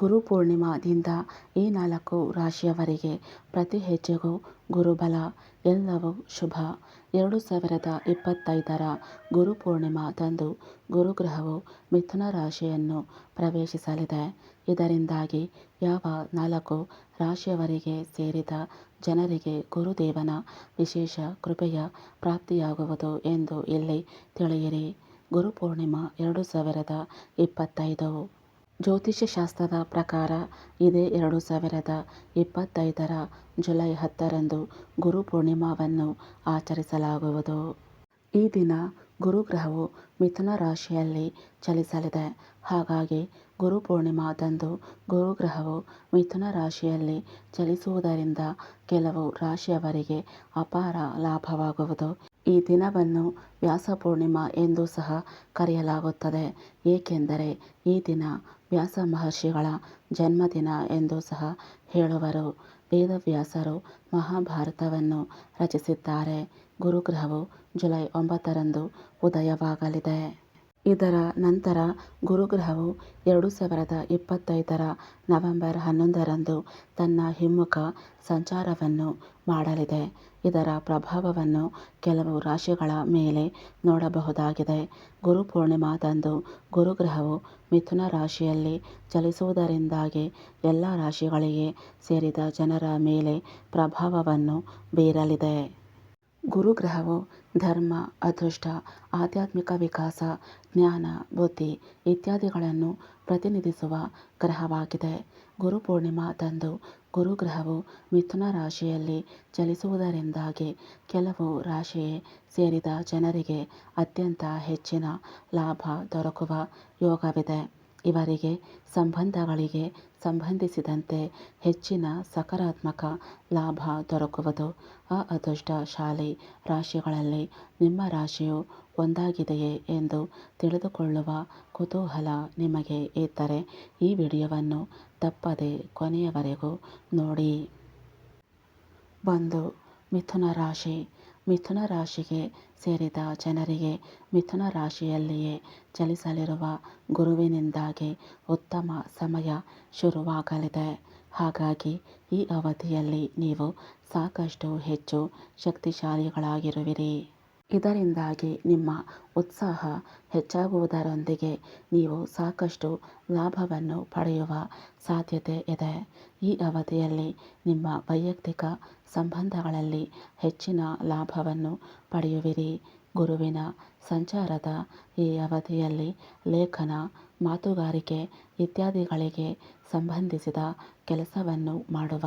ಗುರುಪೂರ್ಣಿಮಾದಿಂದ ಈ ನಾಲ್ಕು ರಾಶಿಯವರಿಗೆ ಪ್ರತಿ ಹೆಜ್ಜೆಗೂ ಗುರುಬಲ, ಎಲ್ಲವೂ ಶುಭ. ಎರಡು ಸಾವಿರದ ಇಪ್ಪತ್ತೈದರ ಗುರುಪೂರ್ಣಿಮಾದಂದು ಗುರುಗ್ರಹವು ಮಿಥುನ ರಾಶಿಯನ್ನು ಪ್ರವೇಶಿಸಲಿದೆ. ಇದರಿಂದಾಗಿ ಯಾವ ನಾಲ್ಕು ರಾಶಿಯವರಿಗೆ ಸೇರಿದ ಜನರಿಗೆ ಗುರುದೇವನ ವಿಶೇಷ ಕೃಪೆಯ ಪ್ರಾಪ್ತಿಯಾಗುವುದು ಎಂದು ಇಲ್ಲಿ ತಿಳಿಯಿರಿ. ಗುರುಪೂರ್ಣಿಮಾ ಎರಡು ಸಾವಿರದ ಇಪ್ಪತ್ತೈದು. ಜ್ಯೋತಿಷ್ಯ ಶಾಸ್ತ್ರದ ಪ್ರಕಾರ ಇದೇ ಎರಡು ಸಾವಿರದ ಇಪ್ಪತ್ತೈದರ ಜುಲೈ ಹತ್ತರಂದು ಗುರುಪೂರ್ಣಿಮಾವನ್ನು ಆಚರಿಸಲಾಗುವುದು. ಈ ದಿನ ಗುರುಗ್ರಹವು ಮಿಥುನ ರಾಶಿಯಲ್ಲಿ ಚಲಿಸಲಿದೆ. ಹಾಗಾಗಿ ಗುರುಪೂರ್ಣಿಮಾದಂದು ಗುರುಗ್ರಹವು ಮಿಥುನ ರಾಶಿಯಲ್ಲಿ ಚಲಿಸುವುದರಿಂದ ಕೆಲವು ರಾಶಿಯವರಿಗೆ ಅಪಾರ ಲಾಭವಾಗುವುದು. ಈ ದಿನವನ್ನು ವ್ಯಾಸ ಪೂರ್ಣಿಮಾ ಎಂದು ಸಹ ಕರೆಯಲಾಗುತ್ತದೆ. ಏಕೆಂದರೆ ಈ ದಿನ ವ್ಯಾಸ ಮಹರ್ಷಿಗಳ ಜನ್ಮದಿನ ಎಂದು ಸಹ ಹೇಳುವರು. ವೇದವ್ಯಾಸರು ಮಹಾಭಾರತವನ್ನು ರಚಿಸಿದ್ದಾರೆ. ಗುರುಗ್ರಹವು ಜುಲೈ ಒಂಬತ್ತರಂದು ಉದಯವಾಗಲಿದೆ. ಇದರ ನಂತರ ಗುರುಗ್ರಹವು ಎರಡು ಸಾವಿರದ ಇಪ್ಪತ್ತೈದರ ನವೆಂಬರ್ ಹನ್ನೊಂದರಂದು ತನ್ನ ಹಿಮ್ಮುಖ ಸಂಚಾರವನ್ನು ಮಾಡಲಿದೆ. ಇದರ ಪ್ರಭಾವವನ್ನು ಕೆಲವು ರಾಶಿಗಳ ಮೇಲೆ ನೋಡಬಹುದಾಗಿದೆ. ಗುರು ಗುರುಪೂರ್ಣಿಮಾದಂದು ಗುರುಗ್ರಹವು ಮಿಥುನ ರಾಶಿಯಲ್ಲಿ ಚಲಿಸುವುದರಿಂದಾಗಿ ಎಲ್ಲ ರಾಶಿಗಳಿಗೆ ಸೇರಿದ ಜನರ ಮೇಲೆ ಪ್ರಭಾವವನ್ನು ಬೀರಲಿದೆ. ಗುರುಗ್ರಹವು ಧರ್ಮ, ಅದೃಷ್ಟ, ಆಧ್ಯಾತ್ಮಿಕ ವಿಕಾಸ, ಜ್ಞಾನ, ಬುದ್ಧಿ ಇತ್ಯಾದಿಗಳನ್ನು ಪ್ರತಿನಿಧಿಸುವ ಗ್ರಹವಾಗಿದೆ. ಗುರುಪೂರ್ಣಿಮಾದಂದು ಗುರುಗ್ರಹವು ಮಿಥುನ ರಾಶಿಯಲ್ಲಿ ಚಲಿಸುವುದರಿಂದಾಗಿ ಕೆಲವು ರಾಶಿಯೇ ಸೇರಿದ ಜನರಿಗೆ ಅತ್ಯಂತ ಹೆಚ್ಚಿನ ಲಾಭ ದೊರಕುವ ಯೋಗವಿದೆ. ಇವರಿಗೆ ಸಂಬಂಧಗಳಿಗೆ ಸಂಬಂಧಿಸಿದಂತೆ ಹೆಚ್ಚಿನ ಸಕಾರಾತ್ಮಕ ಲಾಭ ದೊರಕುವುದು ಆ ಅಅದೃಷ್ಟಶಾಲಿ ರಾಶಿಗಳಲ್ಲಿ ನಿಮ್ಮ ರಾಶಿಯು ಒಂದಾಗಿದೆಯೇ ಎಂದು ತಿಳಿದುಕೊಳ್ಳುವ ಕುತೂಹಲ ನಿಮಗೆ ಇದ್ದರೆ ಈ ವಿಡಿಯೋವನ್ನು ತಪ್ಪದೆ ಕೊನೆಯವರೆಗೂ ನೋಡಿ. ಒಂದು ಮಿಥುನ ರಾಶಿ. ಮಿಥುನ ರಾಶಿಗೆ ಸೇರಿದ ಜನರಿಗೆ ಮಿಥುನ ರಾಶಿಯಲ್ಲಿಯೇ ಚಲಿಸಲಿರುವ ಗುರುವಿನಿಂದಾಗಿ ಉತ್ತಮ ಸಮಯ ಶುರುವಾಗಲಿದೆ. ಹಾಗಾಗಿ ಈ ಅವಧಿಯಲ್ಲಿ ನೀವು ಸಾಕಷ್ಟು ಹೆಚ್ಚು ಶಕ್ತಿಶಾಲಿಗಳಾಗಿರುವಿರಿ. ಇದರಿಂದಾಗಿ ನಿಮ್ಮ ಉತ್ಸಾಹ ಹೆಚ್ಚಾಗುವುದರೊಂದಿಗೆ ನೀವು ಸಾಕಷ್ಟು ಲಾಭವನ್ನು ಪಡೆಯುವ ಸಾಧ್ಯತೆ ಇದೆ. ಈ ಅವಧಿಯಲ್ಲಿ ನಿಮ್ಮ ವೈಯಕ್ತಿಕ ಸಂಬಂಧಗಳಲ್ಲಿ ಹೆಚ್ಚಿನ ಲಾಭವನ್ನು ಪಡೆಯುವಿರಿ. ಗುರುವಿನ ಸಂಚಾರದ ಈ ಅವಧಿಯಲ್ಲಿ ಲೇಖನ, ಮಾತುಗಾರಿಕೆ ಇತ್ಯಾದಿಗಳಿಗೆ ಸಂಬಂಧಿಸಿದ ಕೆಲಸವನ್ನು ಮಾಡುವ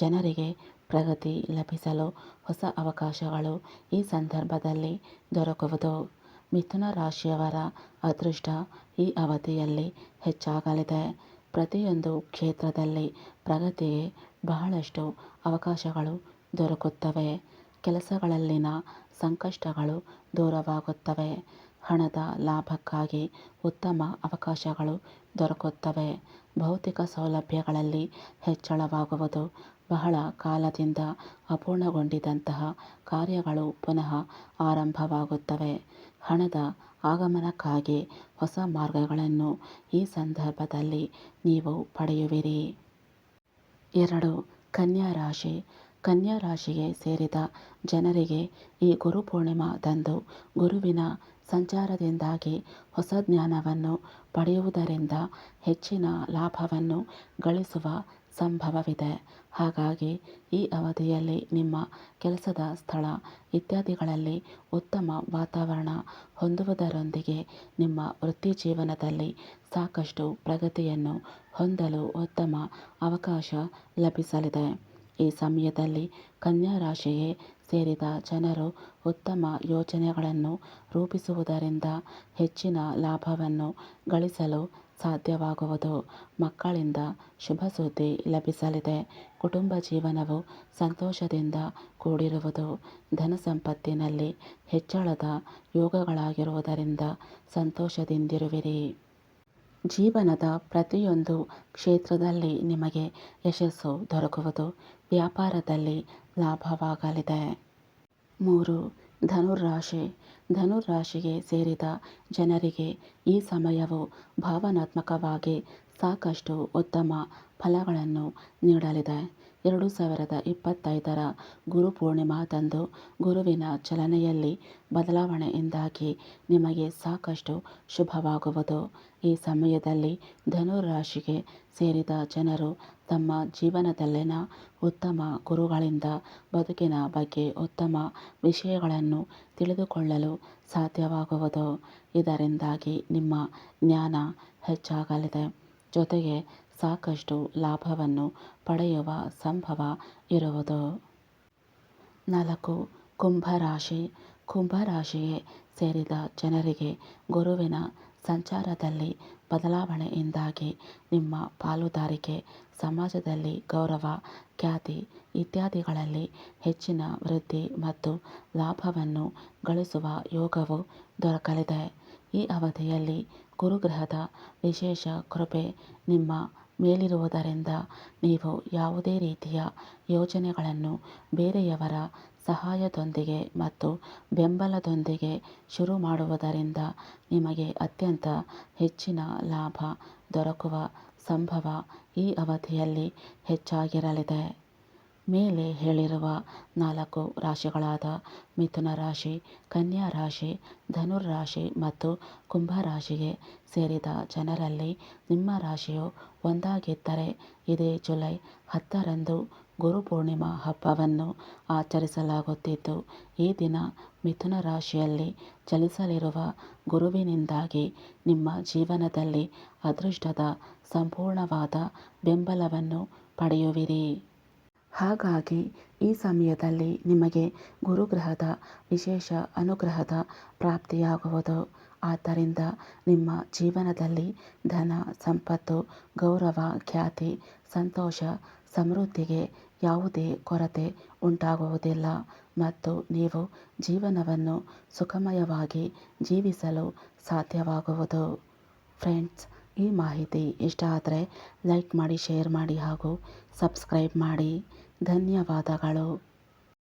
ಜನರಿಗೆ ಪ್ರಗತಿ ಲಭಿಸಲು ಹೊಸ ಅವಕಾಶಗಳು ಈ ಸಂದರ್ಭದಲ್ಲಿ ದೊರಕುವುದು. ಮಿಥುನ ರಾಶಿಯವರ ಅದೃಷ್ಟ ಈ ಅವಧಿಯಲ್ಲಿ ಹೆಚ್ಚಾಗಲಿದೆ. ಪ್ರತಿಯೊಂದು ಕ್ಷೇತ್ರದಲ್ಲಿ ಪ್ರಗತಿಗೆ ಬಹಳಷ್ಟು ಅವಕಾಶಗಳು ದೊರಕುತ್ತವೆ. ಕೆಲಸಗಳಲ್ಲಿನ ಸಂಕಷ್ಟಗಳು ದೂರವಾಗುತ್ತವೆ. ಹಣದ ಲಾಭಕ್ಕಾಗಿ ಉತ್ತಮ ಅವಕಾಶಗಳು ದೊರಕುತ್ತವೆ. ಭೌತಿಕ ಸೌಲಭ್ಯಗಳಲ್ಲಿ ಹೆಚ್ಚಳವಾಗುವುದು ಬಹಳ ಕಾಲದಿಂದ ಅಪೂರ್ಣಗೊಂಡಿದ್ದಂತಹ ಕಾರ್ಯಗಳು ಪುನಃ ಆರಂಭವಾಗುತ್ತವೆ. ಹಣದ ಆಗಮನಕ್ಕಾಗಿ ಹೊಸ ಮಾರ್ಗಗಳನ್ನು ಈ ಸಂದರ್ಭದಲ್ಲಿ ನೀವು ಪಡೆಯುವಿರಿ. ಎರಡು, ಕನ್ಯಾ ರಾಶಿ. ಕನ್ಯಾ ರಾಶಿಗೆ ಸೇರಿದ ಜನರಿಗೆ ಈ ಗುರುಪೂರ್ಣಿಮಾದಂದು ಗುರುವಿನ ಸಂಚಾರದಿಂದಾಗಿ ಹೊಸ ಜ್ಞಾನವನ್ನು ಪಡೆಯುವುದರಿಂದ ಹೆಚ್ಚಿನ ಲಾಭವನ್ನು ಗಳಿಸುವ ಸಂಭವವಿದೆ. ಹಾಗಾಗಿ ಈ ಅವಧಿಯಲ್ಲಿ ನಿಮ್ಮ ಕೆಲಸದ ಸ್ಥಳ ಇತ್ಯಾದಿಗಳಲ್ಲಿ ಉತ್ತಮ ವಾತಾವರಣ ಹೊಂದುವುದರೊಂದಿಗೆ ನಿಮ್ಮ ವೃತ್ತಿ ಜೀವನದಲ್ಲಿ ಸಾಕಷ್ಟು ಪ್ರಗತಿಯನ್ನು ಹೊಂದಲು ಉತ್ತಮ ಅವಕಾಶ ಲಭಿಸಲಿದೆ. ಈ ಸಮಯದಲ್ಲಿ ಕನ್ಯಾ ರಾಶಿಗೆ ಸೇರಿದ ಜನರು ಉತ್ತಮ ಯೋಜನೆಗಳನ್ನು ರೂಪಿಸುವುದರಿಂದ ಹೆಚ್ಚಿನ ಲಾಭವನ್ನು ಗಳಿಸಲು ಸಾಧ್ಯವಾಗುವುದು. ಮಕ್ಕಳಿಂದ ಶುಭ ಸುದ್ದಿ ಲಭಿಸಲಿದೆ. ಕುಟುಂಬ ಜೀವನವು ಸಂತೋಷದಿಂದ ಕೂಡಿರುವುದು. ಧನ ಸಂಪತ್ತಿನಲ್ಲಿ ಹೆಚ್ಚಳದ ಯೋಗಗಳಾಗಿರುವುದರಿಂದ ಸಂತೋಷದಿಂದಿರುವಿರಿ. ಜೀವನದ ಪ್ರತಿಯೊಂದು ಕ್ಷೇತ್ರದಲ್ಲಿ ನಿಮಗೆ ಯಶಸ್ಸು ದೊರಕುವುದು ವ್ಯಾಪಾರದಲ್ಲಿ ಲಾಭವಾಗಲಿದೆ. ಮೂರು ಧನುರಾಶಿ ಧನುರಾಶಿಗೆ ಸೇರಿದ ಜನರಿಗೆ ಈ ಸಮಯವು ಭಾವನಾತ್ಮಕವಾಗಿ ಸಾಕಷ್ಟು ಉತ್ತಮ ಫಲಗಳನ್ನು ನೀಡಲಿದೆ. ಎರಡು ಸಾವಿರದ ಇಪ್ಪತ್ತೈದರ ಗುರುಪೂರ್ಣಿಮಾದಂದು ಗುರುವಿನ ಚಲನೆಯಲ್ಲಿ ಬದಲಾವಣೆಯಿಂದಾಗಿ ನಿಮಗೆ ಸಾಕಷ್ಟು ಶುಭವಾಗುವುದು. ಈ ಸಮಯದಲ್ಲಿ ಧನುರಾಶಿಗೆ ಸೇರಿದ ಜನರು ತಮ್ಮ ಜೀವನದಲ್ಲಿನ ಉತ್ತಮ ಗುರುಗಳಿಂದ ಬದುಕಿನ ಬಗ್ಗೆ ಉತ್ತಮ ವಿಷಯಗಳನ್ನು ತಿಳಿದುಕೊಳ್ಳಲು ಸಾಧ್ಯವಾಗುವುದು. ಇದರಿಂದಾಗಿ ನಿಮ್ಮ ಜ್ಞಾನ ಹೆಚ್ಚಾಗಲಿದೆ. ಜೊತೆಗೆ ಸಾಕಷ್ಟು ಲಾಭವನ್ನು ಪಡೆಯುವ ಸಂಭವ ಇರುವುದು. ನಾಲ್ಕು, ಕುಂಭರಾಶಿ. ಕುಂಭರಾಶಿಗೆ ಸೇರಿದ ಜನರಿಗೆ ಗುರುವಿನ ಸಂಚಾರದಲ್ಲಿ ಬದಲಾವಣೆಯಿಂದಾಗಿ ನಿಮ್ಮ ಪಾಲುದಾರಿಕೆ, ಸಮಾಜದಲ್ಲಿ ಗೌರವ, ಖ್ಯಾತಿ ಇತ್ಯಾದಿಗಳಲ್ಲಿ ಹೆಚ್ಚಿನ ವೃದ್ಧಿ ಮತ್ತು ಲಾಭವನ್ನು ಗಳಿಸುವ ಯೋಗವು ದೊರಕಲಿದೆ. ಈ ಅವಧಿಯಲ್ಲಿ ಗುರುಗ್ರಹದ ವಿಶೇಷ ಕೃಪೆ ನಿಮ್ಮ ಮೇಲಿರುವುದರಿಂದ ನೀವು ಯಾವುದೇ ರೀತಿಯ ಯೋಜನೆಗಳನ್ನು ಬೇರೆಯವರ ಸಹಾಯದೊಂದಿಗೆ ಮತ್ತು ಬೆಂಬಲದೊಂದಿಗೆ ಶುರು ಮಾಡುವುದರಿಂದ ನಿಮಗೆ ಅತ್ಯಂತ ಹೆಚ್ಚಿನ ಲಾಭ ದೊರಕುವ ಸಂಭವ ಈ ಅವಧಿಯಲ್ಲಿ ಹೆಚ್ಚಾಗಿರಲಿದೆ. ಮೇಲೆ ಹೇಳಿರುವ ನಾಲ್ಕು ರಾಶಿಗಳಾದ ಮಿಥುನ ರಾಶಿ, ಕನ್ಯಾ ರಾಶಿ ಧನುರ್ರಾಶಿ ಮತ್ತು ಕುಂಭ ರಾಶಿಗೆ ಸೇರಿದ ಜನರಲ್ಲಿ ನಿಮ್ಮ ರಾಶಿಯು ಒಂದಾಗಿದ್ದರೆ ಇದೇ ಜುಲೈ ಹತ್ತರಂದು ಗುರುಪೂರ್ಣಿಮಾ ಹಬ್ಬವನ್ನು ಆಚರಿಸಲಾಗುತ್ತಿದ್ದು, ಈ ದಿನ ಮಿಥುನ ರಾಶಿಯಲ್ಲಿ ಚಲಿಸಲಿರುವ ಗುರುವಿನಿಂದಾಗಿ ನಿಮ್ಮ ಜೀವನದಲ್ಲಿ ಅದೃಷ್ಟದ ಸಂಪೂರ್ಣವಾದ ಬೆಂಬಲವನ್ನು ಪಡೆಯುವಿರಿ. ಹಾಗಾಗಿ ಈ ಸಮಯದಲ್ಲಿ ನಿಮಗೆ ಗುರುಗ್ರಹದ ವಿಶೇಷ ಅನುಗ್ರಹದ ಪ್ರಾಪ್ತಿಯಾಗುವುದು. ಆದ್ದರಿಂದ ನಿಮ್ಮ ಜೀವನದಲ್ಲಿ ಧನ, ಸಂಪತ್ತು, ಗೌರವ, ಖ್ಯಾತಿ, ಸಂತೋಷ, ಸಮೃದ್ಧಿಗೆ ಯಾವುದೇ ಕೊರತೆ ಉಂಟಾಗುವುದಿಲ್ಲ ಮತ್ತು ನೀವು ಜೀವನವನ್ನು ಸುಖಮಯವಾಗಿ ಜೀವಿಸಲು ಸಾಧ್ಯವಾಗುವುದು. ಫ್ರೆಂಡ್ಸ್, ಈ ಮಾಹಿತಿ ಇಷ್ಟ ಆದರೆ ಲೈಕ್ ಮಾಡಿ, ಶೇರ್ ಮಾಡಿ ಹಾಗೂ ಸಬ್ಸ್ಕ್ರೈಬ್ ಮಾಡಿ. ಧನ್ಯವಾದಗಳು